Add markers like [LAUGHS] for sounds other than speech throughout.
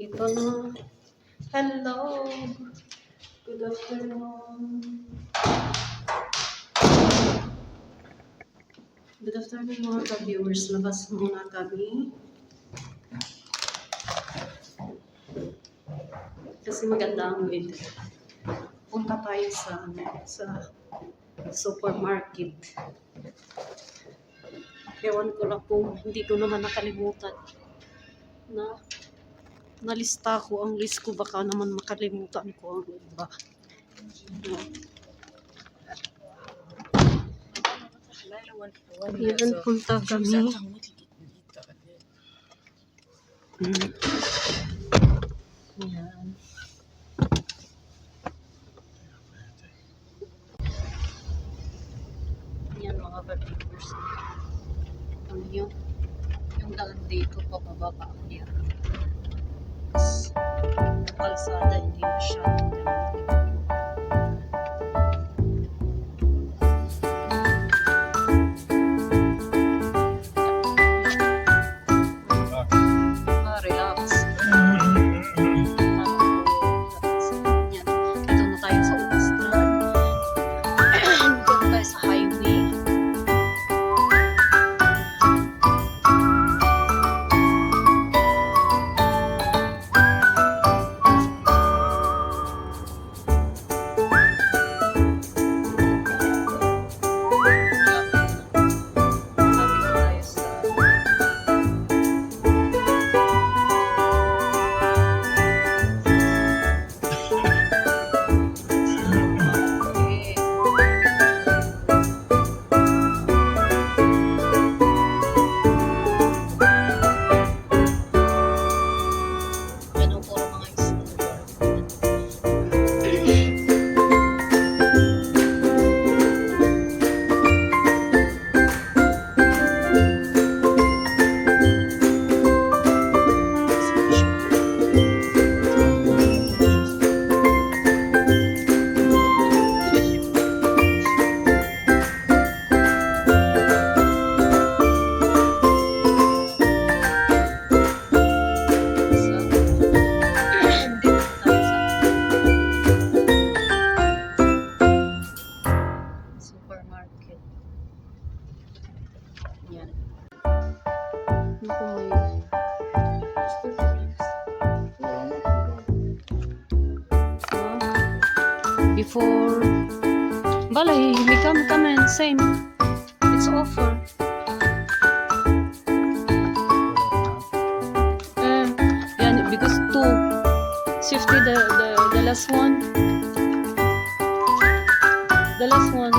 Ito na. Hello. Good afternoon. Good afternoon mga ka-viewers. Labas muna kami. Kasi maganda ang weather. Punta tayo sa, ano, sa supermarket. Ewan ko lang kung hindi ko naman nakalimutan na nalista ko ang list ko baka naman makalimutan ko ang iba. Yan, punta kami. Mm. Yan. Yan mga barbecers. Ano yun? Yung daan dito, pababa yan. Tapos, yung kalsada, hindi masyadong before... Balay, we come, come and same. It's offer. Eh, yan, because two. 50 the, the, the last one. The last one,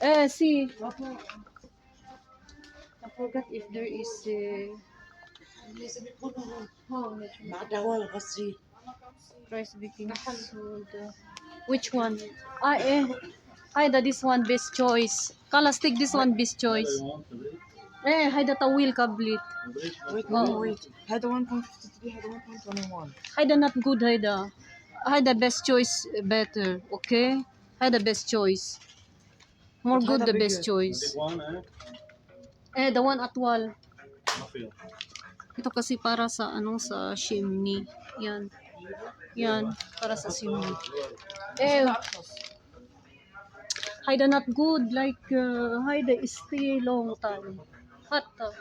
Eh, si. Opo. I forgot if there is a... Oh, Madawal kasi. Rice baking soda. Which one? Ah, eh. Hayda, this one best choice. Kalas, take this one best choice. Eh, hayda tawil kablit. Wait, oh. wait. Hayda 1.53, hayda 1.21. Hayda not good, hayda. Hayda best choice better, okay? had the best choice. More good the best choice. Eh? eh, the one at wall. Ito kasi para sa anong sa chimney. Yan. Yan. Para sa chimney. Eh, Haida not good. Like, uh, Haida is stay long time. Hot. Uh.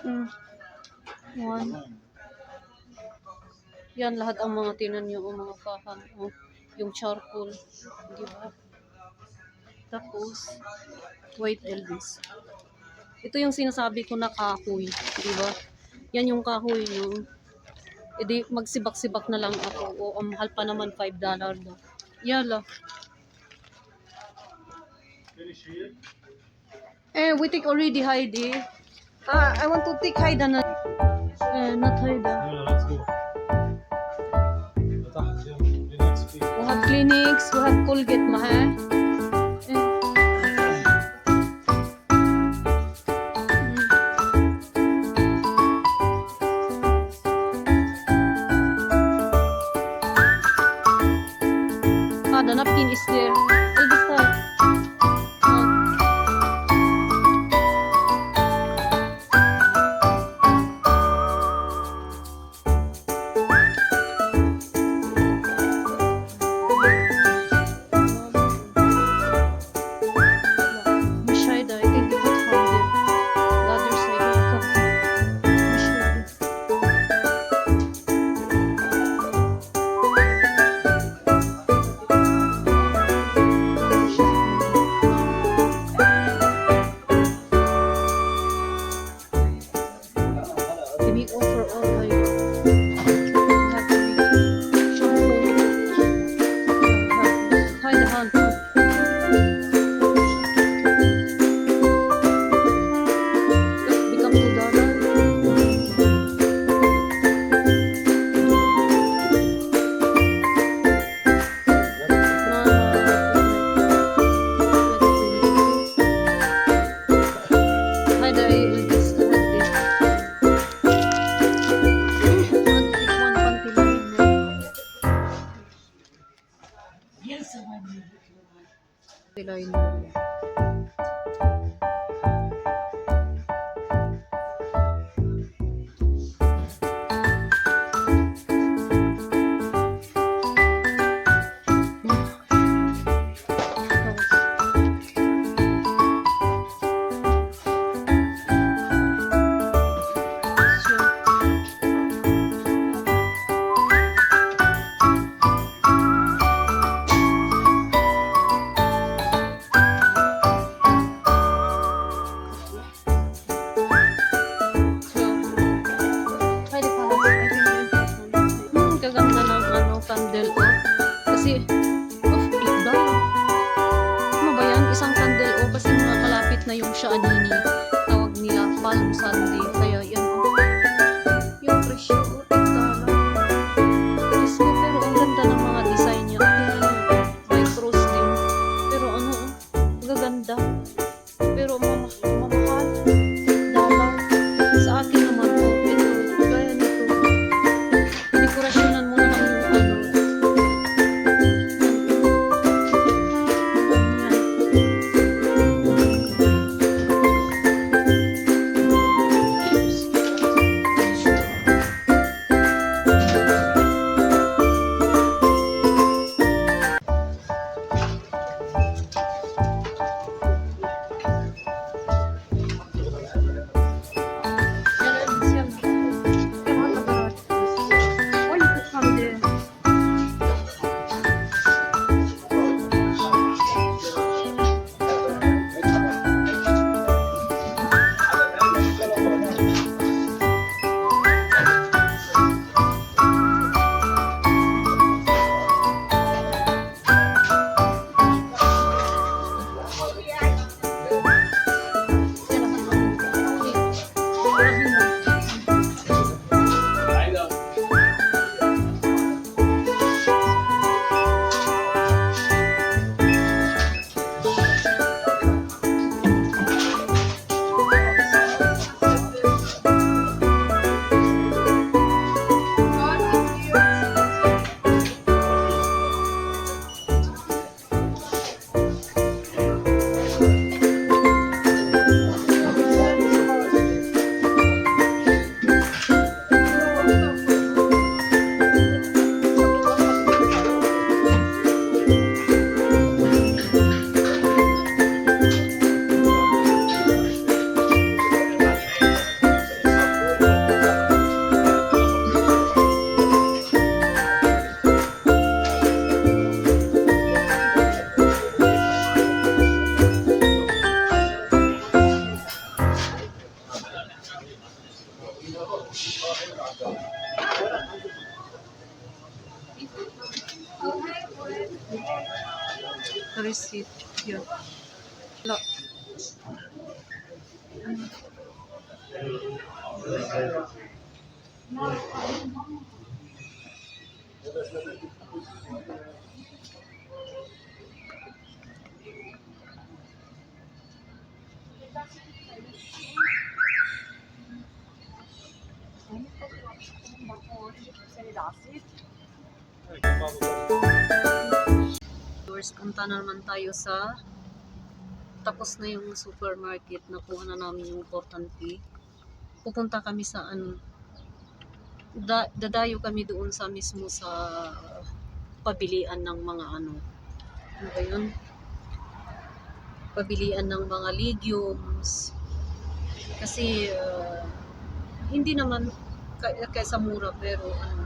Mm. One. Yan lahat ang mga tinan nyo, ang oh, mga kahan, oh, yung charcoal, di ba? Tapos, white Elvis. Ito yung sinasabi ko na kahoy, di ba? Yan yung kahoy nyo. E di, magsibak-sibak na lang ako. O, ang mahal pa naman, $5 dollar na. Yala. Eh, we take already Heidi. Ah, I want to take Haida na. Eh, not Haida. No, no, let's go. Linux fee. We have clinics, we have Colgate ma eh. Eh. Mm. Ah, the napkin is there. Yan sa mga Viewers, punta na naman tayo sa tapos na yung supermarket. Nakuha na namin yung tea. Pupunta kami sa ano, da, dadayo kami doon sa mismo sa pabilian ng mga ano. Ano ba yun? Pabilian ng mga legumes. Kasi uh, hindi naman kay, kaysa mura pero ano,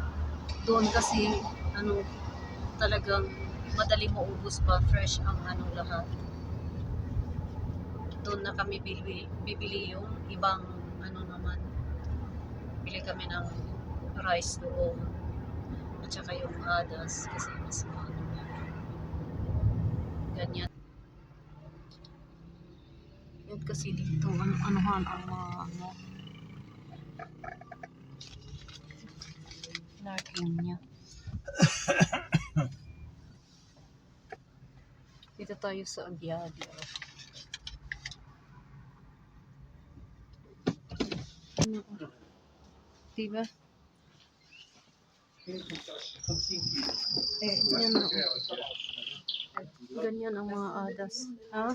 doon kasi ano talagang madali maubos pa fresh ang ano lahat. Doon na kami bibili, bibili yung ibang ano naman bili kami ng rice doon at saka yung hadas kasi mas maano na ganyan. Yan kasi dito ano anuhan ang mga ano Snorkeling niya. [COUGHS] Dito tayo sa Aguiadi. Ano? Diba? Eh, yan na. Ganyan ang mga adas. Ha?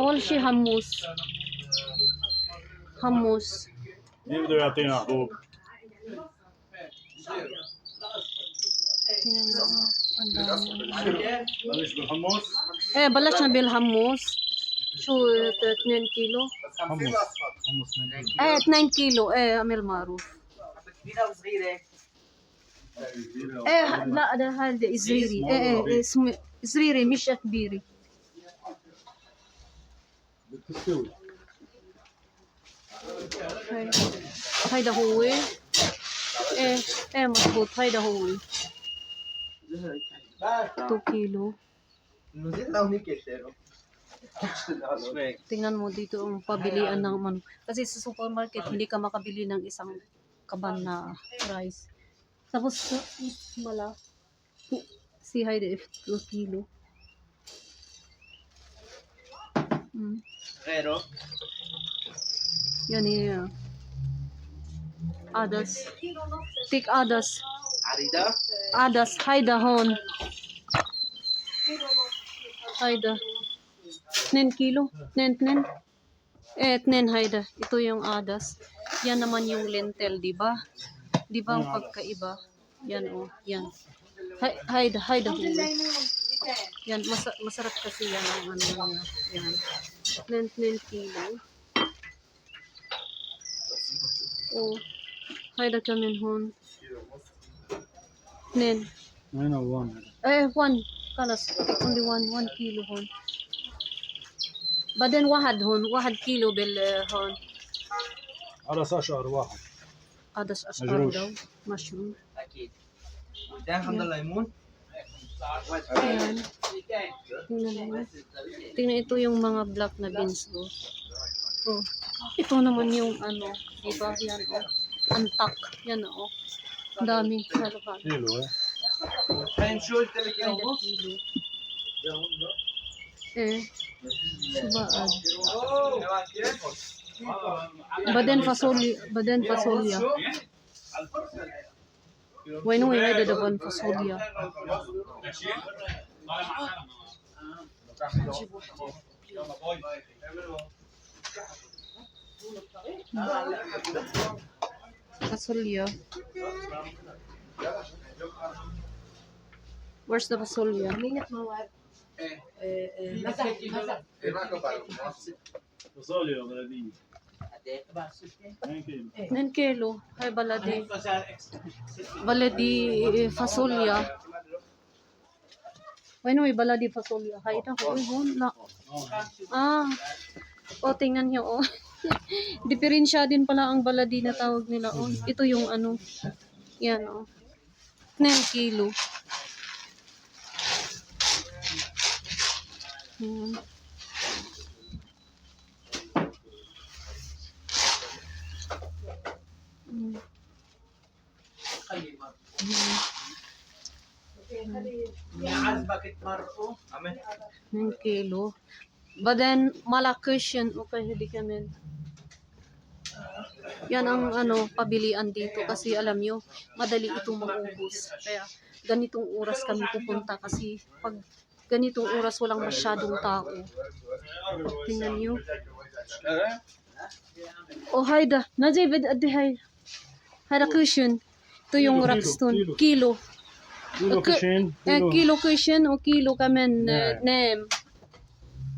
Awal si hamus. Hamus. مين بده يعطينا حبوب؟ بلش بالحمص إيه بلشنا بالهموس شو 2 كيلو حمص حمص من إيه 2 كيلو إيه عمل معروف كبيرة وصغيرة إيه لا ده هذا زريري إيه إيه اسمه زريري مش كبيري بتستوي はい入った方へええ मजबूत 入った方へ2 eh, eh, kilo Tingnan mo dito ang pabilian ng man. Kasi sa supermarket, hindi ka makabili ng isang kaban na rice. Tapos, mala, si Heide, 2 kilo. Mm. Pero, yan yeah. Others. Pick others. Arida? Others. Hide the horn. Hide Nen kilo. Nen, nen. Eh, nen hide. Ito yung others. Yan naman yung lentil, di ba? Di ba ang mm. pagkaiba? Yan oh, yan. Hide, hide the. Yan, mas masarap kasi yan ang ano niya. Yan. Nen, nen kilo. oh Haida kamin hon 2 هنا وين Eh, one. Kalas. Only one. One kilo hon. بعدين واحد هون واحد كيلو بالهون على شهر واحد هذا أشقر مجروش. daw. Mushroom. أكيد ده الحمد لله ليمون Ayan. Tingnan mo. Tingnan ito yung mga black na beans ko. Oh. Ito naman yung ano, di ba? Yan oh. Antak. Yan oh. Ang daming halaman. Kilo eh. Pensyol talaga yung boss. Eh. Subaad. Oh. Baden fasoli, baden fasolia. Why no way did baden fasolia? Thank you. Pasulyo. Where's the pasulyo? Minyak mawag. Eh, eh, basa, basa. Eh, baka pa. Pasulyo, maladi. Nen kilo. Hay baladi. Eh, baladi fasulya. Why no baladi fasulya? Hay ta hoy hon na. Ah. O, tingnan niyo, oh. [LAUGHS] Diferensya din pala ang baladi na tawag nila. Oh, ito yung ano. Yan oh. 9 kilo. Mm. Mm. Yaas, bakit maro? Amen. 9 kilo. But then, mala Christian o kahiligamin. Yan ang ano, pabilian dito kasi alam nyo, madali itong maubos. Kaya ganitong oras kami pupunta kasi pag ganitong oras walang masyadong tao. Tingnan nyo. Oh, hayda. Na David, adi hay. Hayda cushion. Ito yung rockstone. Kilo. Kilo cushion. Eh, kilo cushion o kilo kamen. Name.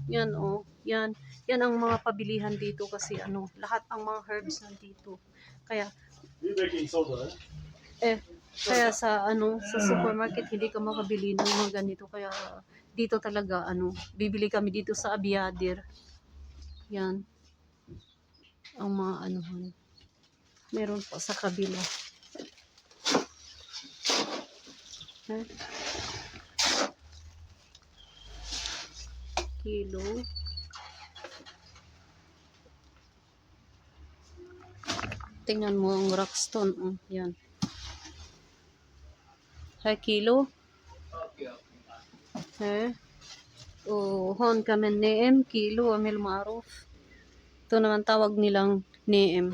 Yan oh, yan. Yan ang mga pabilihan dito kasi ano, lahat ang mga herbs nandito. Kaya eh? Kaya sa ano, sa supermarket hindi ka makabili ng mga ganito kaya dito talaga ano, bibili kami dito sa Abiadir. Yan. Ang mga ano. Meron pa sa kabila. Eh? Kilo. Tingnan mo ang rockstone oh, yan. Hai kilo? Okay, okay. eh o hon kami neem kilo amil maruf ito naman tawag nilang neem.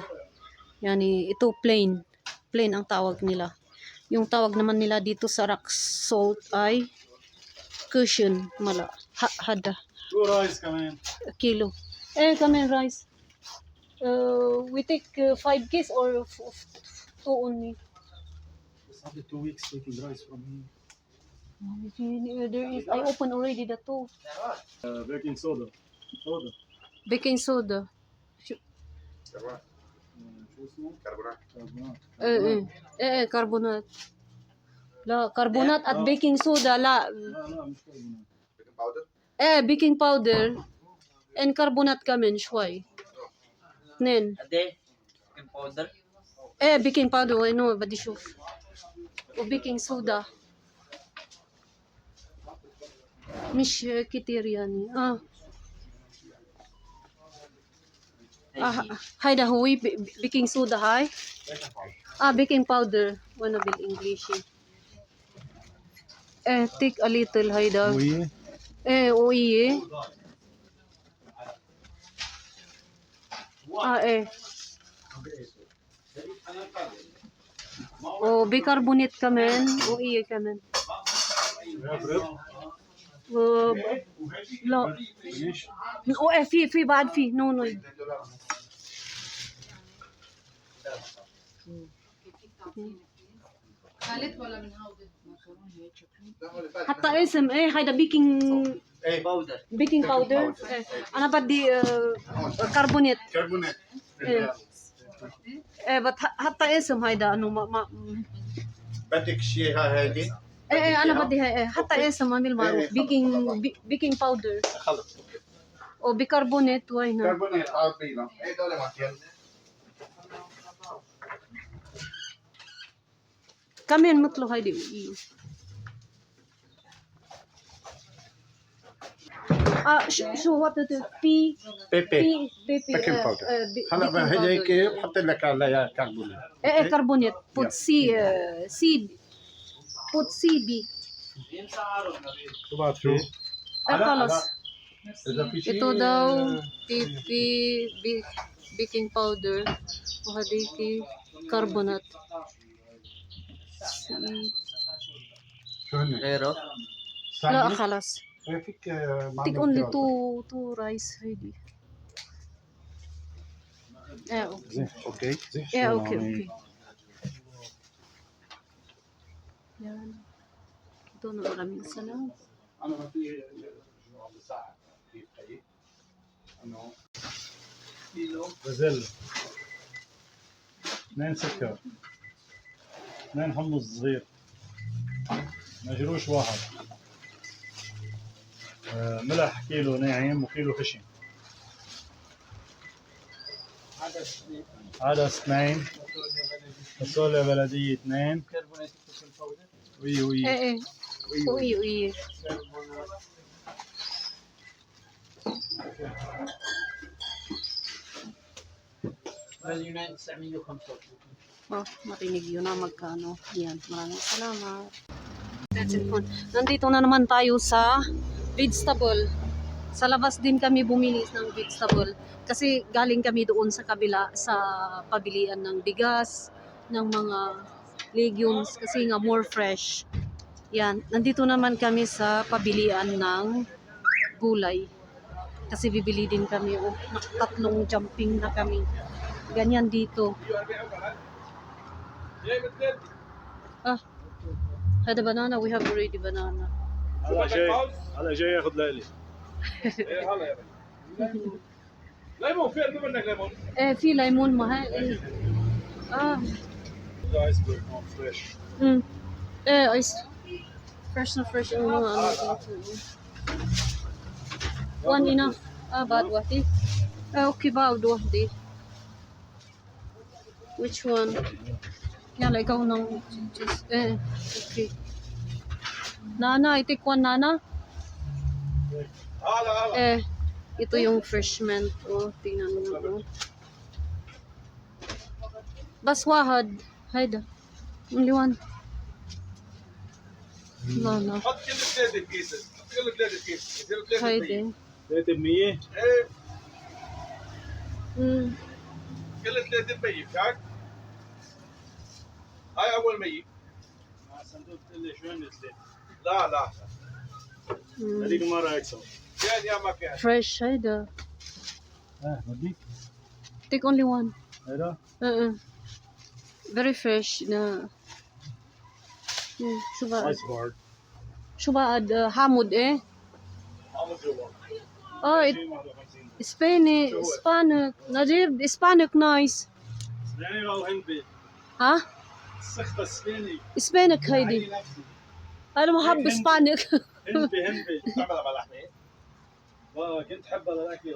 Yani ito plain. Plain ang tawag nila. Yung tawag naman nila dito sa rock salt ay cushion mala ha, hada تو رايس كمان kilo eh kami rice uh, we take uh, five case or f- f- two only بس هذا تو ويكس taking رايس from here there is I open already the two بيكنج صودا صودا baking soda شو اسمه؟ كربونات Eh, eh, eh, eh, carbonate. La, carbonate at baking soda, la. لا لا مش كربونات Eh, baking powder and carbonate kamen shway. Nen. Ade, baking powder? Eh, baking powder, I know, but show. O baking soda. Mish eh, kitiriani. Ah. Ah, hi da huwi, baking soda, hi. Ah, baking powder. One of it English. Eh, take a little, hi da. Huwi eh. oye ah eh o bicarbonate kamen o iye kamen o لا ليش؟ او eh في في بعد في نو نو حتى اسم ايه هيدا بيكنج Powder. بيكنج باودر إيه. انا بدي آه، كربونات كربونات ايه ايه بس حتى اسم هيدا انه ما, ما بدك شيء هذه ايه ايه انا بدي هاي ايه حتى اسم عامل معروف بيكنج بي- بيكنج باودر خلص وبيكربونات وين كربونات عربينا اي دولة مكان كمان مثله هيدي وإيه. اه شو شو وات بي بيبي بي بي بي بيكنج باودر. هلا هيك بحط لك عليها كربونات ايه ايه كربونات بوت سي آه، سي بوت سي بي شو بعد فيه؟ eh خلص اذا في شيء ito daw pipi bi, baking powder وهديكي كربونات سي- Mm. Sure. Pero, no, akalas. I think, uh, Take only two, two rice ready. Yeah, okay. Okay. Yeah, okay, okay. Yan. Ito na maraming salamat. Ano ba Ano? Brazil. Nancy Kerr. اثنين حمص صغير مجروش واحد. آه، ملح كيلو ناعم وكيلو خشن. عدس اثنين. فاصوليا بلدية اثنين. وي وي. إيه, إيه. وي وي. اليونان 995 Oh, marinig yun na magkano. Yan, maraming salamat. Cellphone. Nandito na naman tayo sa vegetable. Sa labas din kami bumili ng vegetable. Kasi galing kami doon sa kabila sa pabilian ng bigas, ng mga legumes kasi nga more fresh. Yan, nandito naman kami sa pabilian ng gulay. Kasi bibili din kami. Oh, tatlong jumping na kami. Ganyan dito. آه. هذا بنانا. وي هاف اوريدي بنانا أنا جاي أنا جاي اخذ ليلي. [LAUGHS] إيه هلا يا بني ليمون في عندي منك ليمون؟ إيه في ليمون. ما هاي إيه. آه. الايسبرغ هون فريش امم إيه ايس فريش نو فريش انه وان انف آه. بعد وحدي أوكي آه، بعد وحدي which one? yala ikaw nang just eh okay Nana, I take one Nana. هلا هلا Eh, ito yung fresh mint. Oh, tingnan mo. Oh. Bas wahad. Hayda. Only one. No, no. حط كل ثلاثة كيس حط كل ثلاثة كيس يصير ثلاثة هاي أول مية صندوق قلت لي شو هن ثلاثة لا لا Mm. هذيك مرة هيك سوى كان يا ما كان Fresh. Hayda. اه بديك Take only one. هذا Uh-uh. Very fresh na. Hmm, شو بعد؟ ايسبرغ شو بعد؟ Uh, hamud eh? عمود جوا Oh, it, Hispanic, Hispanic. Najib, Hispanic nice. اسباني او هندي ها؟ السخطة اسباني اسبانك هيدي أنا محب اسبانك هنبي هنبي حب هذا الأكل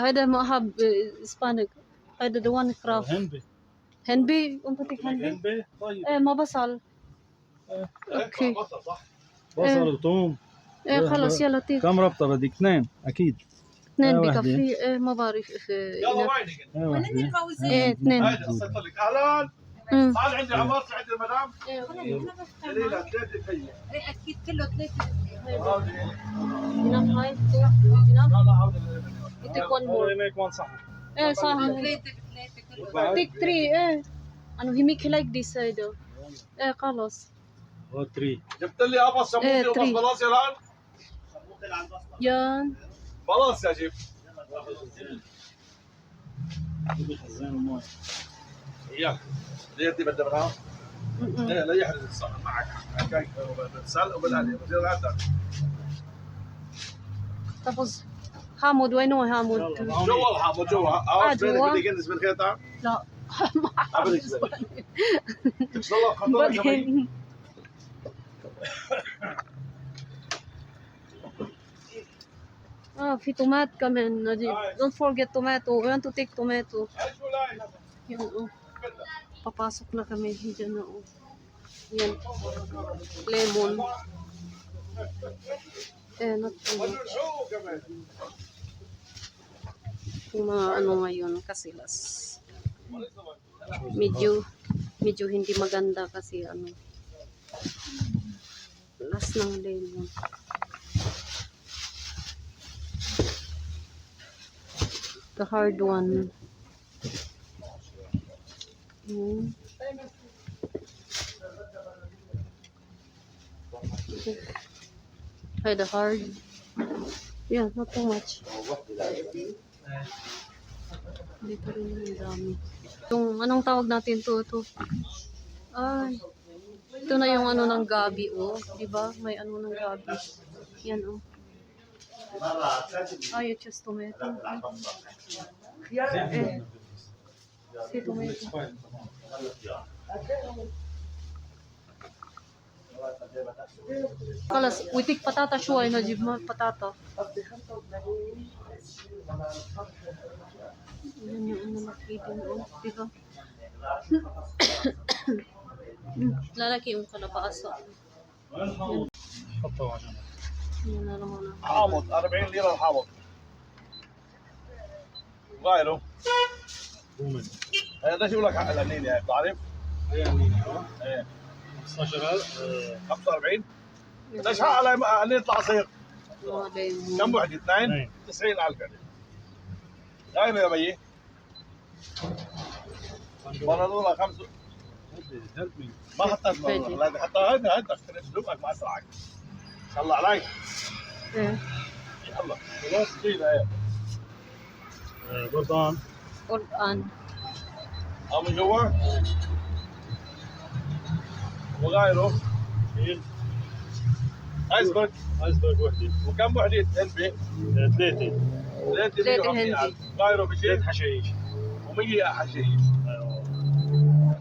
هذا ما حب اسبانك هذا دوان كراف هنبي هنبي هنبي هنبي طيب. إيه ما بصل. إيه. أوكي. بصل صح. إيه. بصل وثوم. إيه خلص يلا لطيف كم ربطة بدك؟ اثنين أكيد. اثنين بكفي إيه ما بعرف يلا وينك أنت؟ إيه اثنين. أهلا صار عندي عمار صار عندي المدام. إيه, إيه،, إيه، صح. ثلاثة ثلاثة take three إيه. إيه خلص هو 3 جبت لي أبا سموتي وبس خلاص يا ران يان خلاص يا جيب إياك. ليه دي بدبرها؟ ليه لا يحرز الصحن معك؟ بالسلق وبالقلي تفز حامود وين هو حامود؟ جوا حامود جوا عرفت بينك بدي كنس بالخيطة؟ لا. ما عرفت تكسر الله خطوة Ah, fi tomat come in, Don't forget tomato. We want to take tomato. Yan, oh. Papasok na kami dyan, oh. Yan. Lemon. Eh, not too much. Yung mga ano ngayon, kasilas. Medyo, medyo hindi maganda kasi ano. Last ng lemon. The hard one. Hmm. Ay, the hard. Yeah, not too much. Dito rin yung dami. Yung, anong tawag natin to? to? Ay, ito na yung ano ng gabi, oh. Di ba? May ano ng gabi. Yan, oh. Ay, it's just tomato. Eh, si tomato. خلاص ويديك بطاطا شوي نجيب ما بطاطا Yan yung ano makita mo, di ba? [COUGHS] Hmm, Lalaki yung kalabasa. حطه عشان Yan na naman ang حامض 40 ليرة الحامض. غايره هذا يقول لك الانينه بتعرف؟ اي انينه إيه. 15 45 إيه. ليش على على يطلع صيغ؟ كم وحده؟ اثنين؟ 90000 يعني. دايما يا بيي بنادولا خمسة. ما حطيت بنادولا حطها هذا هذا اخترت دوبك مع سرعك الله عليك Eh, يلا. خلاص كذا إيه بردان Quran. أو من جوا؟ وغيره أيسبرغ. أيسبرغ وحده وكم وحده هلبة؟ ثلاثة. ثلاثة ثلاثة 150 هندي. غيره بشيء حشائش و100 حشيش أيوه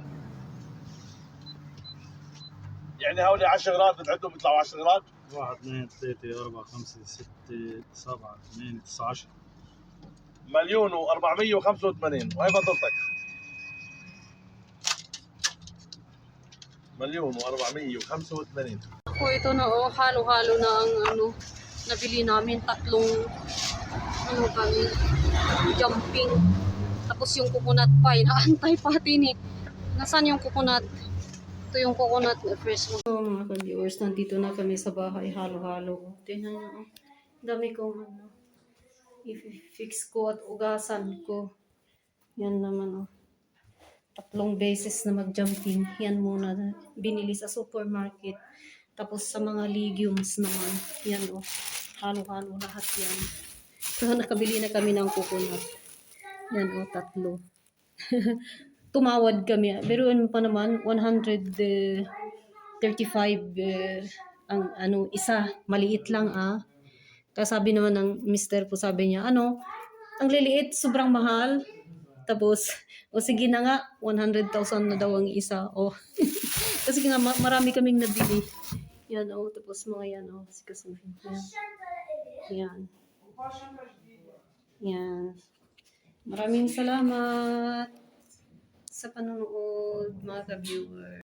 يعني هولي 10 غراض بتعدهم بيطلعوا 10 غراض واحد اثنين ثلاثة أربعة خمسة ستة سبعة ثمانية تسعة عشر مليون و485 وهي فضلتك مليون و485 Ako ito na oh, halo-halo na ang ano, nabili namin tatlong ano kami, jumping. Tapos yung coconut pie, naantay pati ni. Nasaan yung coconut? Ito yung coconut na fresh mo. So mga ka-viewers, nandito na kami sa bahay, halo-halo. Tingnan nyo, oh. dami kong ano, i-fix ko at ugasan ko. Yan naman oh. Tatlong beses na mag-jumping. Yan muna binili sa supermarket. Tapos sa mga legumes naman, yan o, halo-halo lahat yan. So [LAUGHS] nakabili na kami ng coconut. Yan o, tatlo. [LAUGHS] Tumawad kami. Ano pa naman, 135 eh, ang ano, isa. Maliit lang ah. Kaya sabi naman ng mister ko, sabi niya, ano, ang liliit, sobrang mahal. Tapos, o sige na nga, 100,000 na daw ang isa. O, [LAUGHS] kasi nga, ma- marami kaming nabili. Yan, oh. Tapos mga yan, oh. Sikasuhin. Yan. Yan. Yan. Maraming salamat sa panonood, mga ka-viewer.